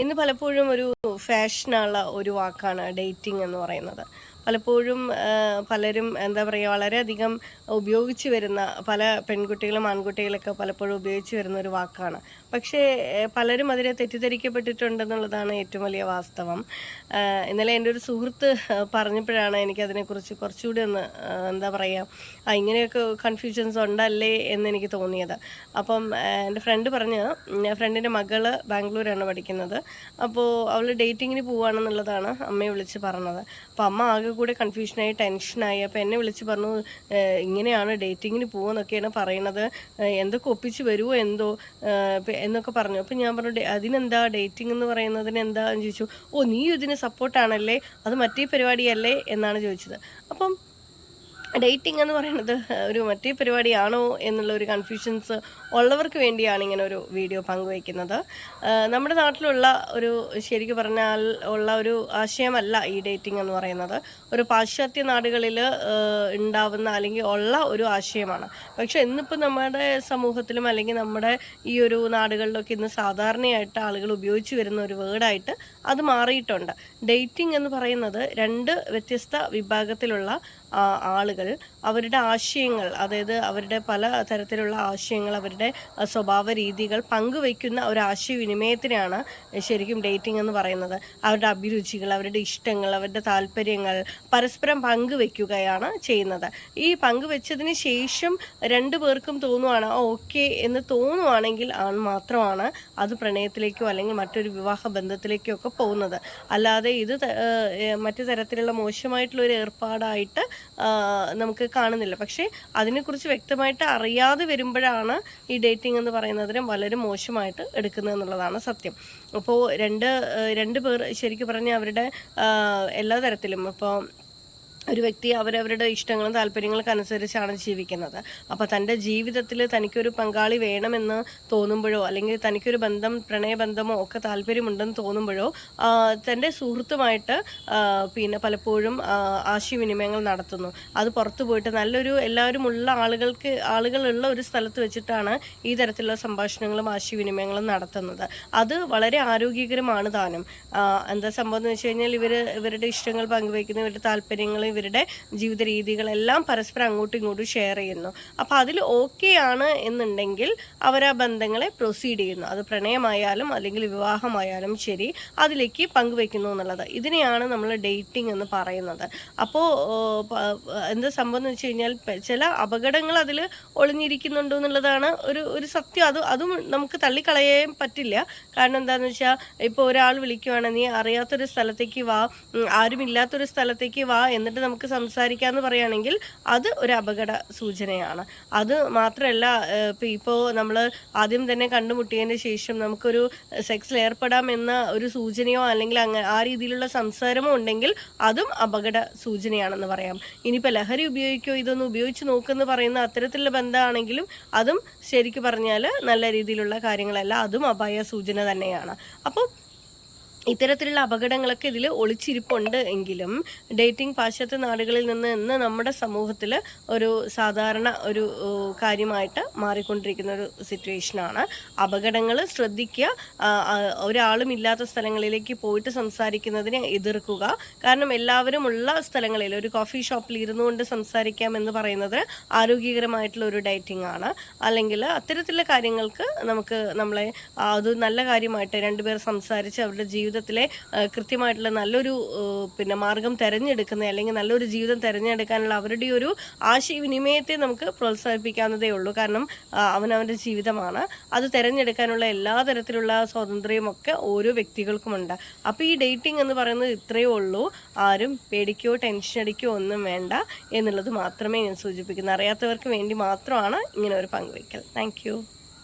ഇന്ന് പലപ്പോഴും ഒരു ഫാഷനുള്ള ഒരു വാക്കാണ് ഡേറ്റിംഗ് എന്ന് പറയുന്നത്. പലപ്പോഴും പലരും എന്താ പറയുക വളരെയധികം ഉപയോഗിച്ച് വരുന്ന പല പെൺകുട്ടികളും ആൺകുട്ടികളൊക്കെ പലപ്പോഴും ഉപയോഗിച്ച് വരുന്ന ഒരു വാക്കാണ്. പക്ഷേ പലരും അതിനെ തെറ്റിദ്ധരിക്കപ്പെട്ടിട്ടുണ്ടെന്നുള്ളതാണ് ഏറ്റവും വലിയ വാസ്തവം. ഇന്നലെ എന്റെ ഒരു സുഹൃത്ത് പറഞ്ഞപ്പോഴാണ് എനിക്കതിനെക്കുറിച്ച് കുറച്ചുകൂടി ഒന്ന് എന്താ പറയുക ഇങ്ങനെയൊക്കെ കൺഫ്യൂഷൻസ് ഉണ്ടല്ലേ എന്ന് എനിക്ക് തോന്നിയത്. അപ്പം എന്റെ ഫ്രണ്ട് പറഞ്ഞ് ഫ്രണ്ടിന്റെ മകൾ ബാംഗ്ലൂരാണ് പഠിക്കുന്നത്. അപ്പോൾ അവൾ ഡേറ്റിങ്ങിന് പോവുകയാണെന്നുള്ളതാണ് അമ്മയെ വിളിച്ച് പറഞ്ഞത്. അപ്പോൾ അമ്മ ആകെ കൂടെ കൺഫ്യൂഷനായി ടെൻഷനായി അപ്പോൾ എന്നെ വിളിച്ച് പറഞ്ഞു ഇങ്ങനെയാണ് ഡേറ്റിങ്ങിന് പോകുമെന്നൊക്കെയാണ് പറയണത്. എന്തൊക്കെ ഒപ്പിച്ച് വരുമോ എന്തോ? എന്നൊക്കെ പറഞ്ഞു. അപ്പോൾ ഞാൻ പറഞ്ഞു അതിനെന്താ ഡേറ്റിംഗ് എന്ന് പറയുന്നതിന് എന്താന്ന് ചോദിച്ചു ഓ നീ ഇതിന് സപ്പോർട്ടാണല്ലേ അത് മറ്റേ പരിപാടിയല്ലേ? എന്നാണ് ചോദിച്ചത്. അപ്പം ഡേറ്റിംഗ് എന്ന് പറയുന്നത് ഒരു മറ്റേ പരിപാടിയാണോ എന്നുള്ള ഒരു കൺഫ്യൂഷൻസ് ഉള്ളവർക്ക് വേണ്ടിയാണ് ഇങ്ങനെ ഒരു വീഡിയോ പങ്കുവയ്ക്കുന്നത്. നമ്മുടെ നാട്ടിലുള്ള ഒരു ശരിക്കും പറഞ്ഞാൽ ഉള്ള ഒരു ആശയമല്ല ഈ ഡേറ്റിംഗ് എന്ന് പറയുന്നത്. ഒരു പാശ്ചാത്യ നാടുകളിൽ ഉണ്ടാവുന്ന അല്ലെങ്കിൽ ഉള്ള ഒരു ആശയമാണ്. പക്ഷേ ഇന്നിപ്പോൾ നമ്മുടെ സമൂഹത്തിലും അല്ലെങ്കിൽ നമ്മുടെ ഈ ഒരു നാടുകളിലൊക്കെ ഇന്ന് സാധാരണയായിട്ട് ആളുകൾ ഉപയോഗിച്ച് വരുന്ന ഒരു വേർഡായിട്ട് അത് മാറിയിട്ടുണ്ട്. ഡേറ്റിംഗ് എന്ന് പറയുന്നത് രണ്ട് വ്യത്യസ്ത വിഭാഗത്തിലുള്ള ആളുകൾ അവരുടെ ആശയങ്ങൾ അതായത് അവരുടെ പല തരത്തിലുള്ള ആശയങ്ങൾ അവരുടെ സ്വഭാവ രീതികൾ പങ്കുവയ്ക്കുന്ന ഒരു ആശയവിനിമയത്തിനാണ് ശരിക്കും ഡേറ്റിംഗ് എന്ന് പറയുന്നത്. അവരുടെ അഭിരുചികൾ അവരുടെ ഇഷ്ടങ്ങൾ അവരുടെ താല്പര്യങ്ങൾ പരസ്പരം പങ്കുവെക്കുകയാണ് ചെയ്യുന്നത്. ഈ പങ്കുവെച്ചതിന് ശേഷം രണ്ടു പേർക്കും തോന്നുവാണ് ഓക്കെ എന്ന് തോന്നുവാണെങ്കിൽ ആൺ മാത്രമാണ് അത് പ്രണയത്തിലേക്കോ അല്ലെങ്കിൽ മറ്റൊരു വിവാഹ ബന്ധത്തിലേക്കോ ഒക്കെ പോകുന്നത്. അല്ലാതെ ഇത് മറ്റു തരത്തിലുള്ള മോശമായിട്ടുള്ള ഒരു ഏർപ്പാടായിട്ട് നമുക്ക് കാണുന്നില്ല. പക്ഷേ അതിനെക്കുറിച്ച് വ്യക്തമായിട്ട് അറിയാതെ വരുമ്പോഴാണ് ഈ ഡേറ്റിംഗ് എന്ന് പറയുന്നതിനും വളരെ മോശമായിട്ട് എടുക്കുന്നത് എന്നുള്ളതാണ് സത്യം. അപ്പോൾ രണ്ട് രണ്ട് പേർ ശരിക്കും പറഞ്ഞാൽ അവരുടെ എല്ലാ തരത്തിലും. ഇപ്പോൾ ഒരു വ്യക്തി അവരവരുടെ ഇഷ്ടങ്ങളും താല്പര്യങ്ങൾക്ക് അനുസരിച്ചാണ് ജീവിക്കുന്നത്. അപ്പോൾ തന്റെ ജീവിതത്തിൽ തനിക്കൊരു പങ്കാളി വേണമെന്ന് തോന്നുമ്പോഴോ അല്ലെങ്കിൽ തനിക്കൊരു ബന്ധം പ്രണയബന്ധമോ ഒക്കെ താല്പര്യമുണ്ടെന്ന് തോന്നുമ്പോഴോ തന്റെ സുഹൃത്തുമായിട്ട് പിന്നെ പലപ്പോഴും ആശയവിനിമയങ്ങൾ നടത്തുന്നു. അത് പുറത്തു പോയിട്ട് നല്ലൊരു എല്ലാവരും ഉള്ള ആളുകൾക്ക് ആളുകളുള്ള ഒരു സ്ഥലത്ത് വെച്ചിട്ടാണ് ഈ തരത്തിലുള്ള സംഭാഷണങ്ങളും ആശയവിനിമയങ്ങളും നടത്തുന്നത്. അത് വളരെ ആരോഗ്യകരമാണ് താനും. എന്താ സംഭവം എന്ന് വെച്ച് കഴിഞ്ഞാൽ ഇവർ ഇവരുടെ ഇഷ്ടങ്ങൾ പങ്കുവയ്ക്കുന്നു ഇവരുടെ താല്പര്യങ്ങൾ ഇവരുടെ ജീവിത രീതികളെല്ലാം പരസ്പരം അങ്ങോട്ടും ഇങ്ങോട്ടും ഷെയർ ചെയ്യുന്നു. അപ്പോൾ അതിൽ ഓക്കെ ആണ് എന്നുണ്ടെങ്കിൽ അവർ ആ ബന്ധങ്ങളെ പ്രൊസീഡ് ചെയ്യുന്നു. അത് പ്രണയമായാലും അല്ലെങ്കിൽ വിവാഹമായാലും ശരി അതിലേക്ക് പങ്കുവെക്കുന്നു എന്നുള്ളത്. ഇതിനെയാണ് നമ്മൾ ഡേറ്റിംഗ് എന്ന് പറയുന്നത്. അപ്പോൾ എന്താ സംഭവം എന്ന് വെച്ച് കഴിഞ്ഞാൽ ചില അപകടങ്ങൾ അതിൽ ഒളിഞ്ഞിരിക്കുന്നുണ്ടോ എന്നുള്ളതാണ് ഒരു ഒരു സത്യം. അത് അതും നമുക്ക് തള്ളിക്കളയാൻ പറ്റില്ല. കാരണം എന്താണെന്ന് വെച്ചാൽ ഇപ്പോൾ ഒരാൾ വിളിക്കുവാണെങ്കിൽ അറിയാത്തൊരു സ്ഥലത്തേക്ക് വാ. ആരുമില്ലാത്തൊരു സ്ഥലത്തേക്ക് വാ. എന്നിട്ട് നമുക്ക് സംസാരിക്കാമെന്ന് പറയുകയാണെങ്കിൽ അത് ഒരു അപകട സൂചനയാണ്. അത് മാത്രമല്ല ഇപ്പോൾ നമ്മൾ ആദ്യം തന്നെ കണ്ടുമുട്ടിയതിന് ശേഷം നമുക്കൊരു സെക്സിൽ ഏർപ്പെടാം എന്ന ഒരു സൂചനയോ അല്ലെങ്കിൽ അങ്ങനെ ആ രീതിയിലുള്ള സംസാരമോ ഉണ്ടെങ്കിൽ അതും അപകട സൂചനയാണെന്ന് പറയാം. ഇനിയിപ്പോൾ ലഹരി ഉപയോഗിക്കോ ഇതൊന്നും ഉപയോഗിച്ച് നോക്കുമെന്ന് പറയുന്ന അത്തരത്തിലുള്ള ബന്ധമാണെങ്കിലും അതും ശരിക്കും പറഞ്ഞാൽ നല്ല രീതിയിലുള്ള കാര്യങ്ങളല്ല അതും അപായ സൂചന തന്നെയാണ്. അപ്പോൾ ഇത്തരത്തിലുള്ള അപകടങ്ങളൊക്കെ ഇതിൽ ഒളിച്ചിരിപ്പുണ്ട് എങ്കിലും ഡേറ്റിംഗ് പാശ്ചാത്യ നാടുകളിൽ നിന്ന് ഇന്ന് നമ്മുടെ സമൂഹത്തിൽ ഒരു സാധാരണ ഒരു കാര്യമായിട്ട് മാറിക്കൊണ്ടിരിക്കുന്ന ഒരു സിറ്റുവേഷനാണ്. അപകടങ്ങൾ ശ്രദ്ധിക്കുക ഒരാളും ഇല്ലാത്ത സ്ഥലങ്ങളിലേക്ക് പോയിട്ട് സംസാരിക്കുന്നതിനെ എതിർക്കുക. കാരണം എല്ലാവരും ഉള്ള സ്ഥലങ്ങളിൽ ഒരു കോഫി ഷോപ്പിൽ ഇരുന്നു കൊണ്ട് സംസാരിക്കാം എന്ന് പറയുന്നത് ആരോഗ്യകരമായിട്ടുള്ള ഒരു ഡേറ്റിംഗ് ആണ്. അല്ലെങ്കിൽ അത്തരത്തിലുള്ള കാര്യങ്ങൾക്ക് നമുക്ക് നമ്മളെ അത് നല്ല കാര്യമായിട്ട് രണ്ടുപേർ സംസാരിച്ച് അവരുടെ ജീവിതത്തിലെ കൃത്യമായിട്ടുള്ള നല്ലൊരു പിന്നെ മാർഗം തിരഞ്ഞെടുക്കുന്ന അല്ലെങ്കിൽ നല്ലൊരു ജീവിതം തിരഞ്ഞെടുക്കാനുള്ള അവരുടെ ഒരു ആശയവിനിമയത്തെ നമുക്ക് പ്രോത്സാഹിപ്പിക്കാവുന്നതേ ഉള്ളൂ. കാരണം അവനവന്റെ ജീവിതമാണ്. അത് തിരഞ്ഞെടുക്കാനുള്ള എല്ലാ തരത്തിലുള്ള സ്വാതന്ത്ര്യവും ഒക്കെ ഓരോ വ്യക്തികൾക്കുമുണ്ട്. അപ്പോൾ ഈ ഡേറ്റിംഗ് എന്ന് പറയുന്നത് ഇത്രയേ ഉള്ളൂ. ആരും പേടിക്കോ ടെൻഷൻ അടിക്കോ ഒന്നും വേണ്ട എന്നുള്ളത് മാത്രമേ ഞാൻ സൂചിപ്പിക്കുന്നു അറിയാത്തവർക്ക് വേണ്ടി മാത്രമാണ് ഇങ്ങനെ ഒരു പങ്കുവയ്ക്കൽ താങ്ക്